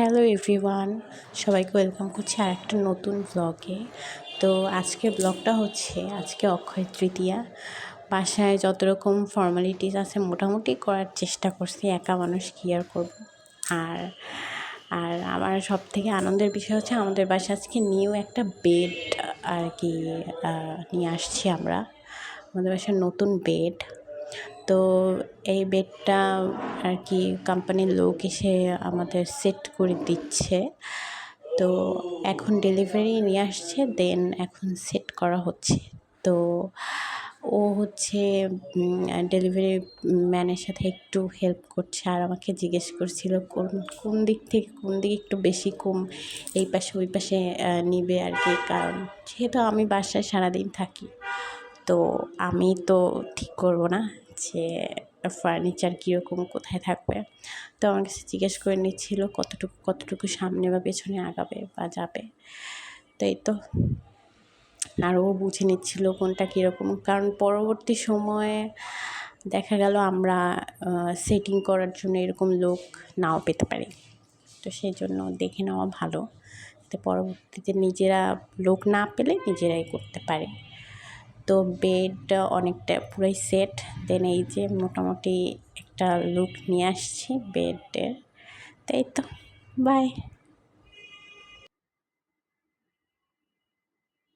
Hello everyone, সবাইকে welcome করছি আর একটা নতুন ব্লগে তো আজকের ব্লগটা হচ্ছে আজকে অক্ষয় তৃতীয়া। বাসায় যত রকম ফর্মালিটিস আছে মোটামুটি করার চেষ্টা করছি, একা মানুষ কী আর করব? আর আর আমার সব থেকে আনন্দের বিষয় হচ্ছে আমাদের বাসায় আজকে নিউ একটা বেড আর কি নিয়ে আসছি আমরা। আমাদের বাসায় নতুন বেড তো এই বেডটা আর কি কোম্পানির লোক এসে আমাদের সেট করে দিচ্ছে। তো এখন ডেলিভারি নিয়ে আসছে, দেন এখন সেট করা হচ্ছে। তো ও হচ্ছে ডেলিভারি ম্যানের সাথে একটু হেল্প করছে আর আমাকে জিজ্ঞেস করছিল, কোন কোন দিক থেকে, কোন দিকে একটু বেশি কম, এই পাশে ওই পাশে নিবে আর কি, কারণ যেহেতু আমি বাসায় সারাদিন থাকি, তো আমি তো ঠিক করব না। যে ফার্নিচার কীরকম, কোথায় থাকবে? তো আমার কাছে জিজ্ঞেস করে নিচ্ছিল কতটুকু কতটুকু সামনে বা পেছনে আগাবে বা যাবে। তো এই তো। আর ও বুঝে নিচ্ছিল কোনটা কীরকম। কারণ পরবর্তী সময়ে দেখা গেল আমরা সেটিং করার জন্য এরকম লোক নাও পেতে পারি। তো সেই জন্য দেখে নেওয়া ভালো। তো পরবর্তীতে নিজেরা লোক না পেলে নিজেরাই করতে পারে। তো বেড অনেকটা পুরাই সেট। দেন এই যে মোটামুটি একটা লুক নিয়ে আসছি বেডের। তাই তো বাই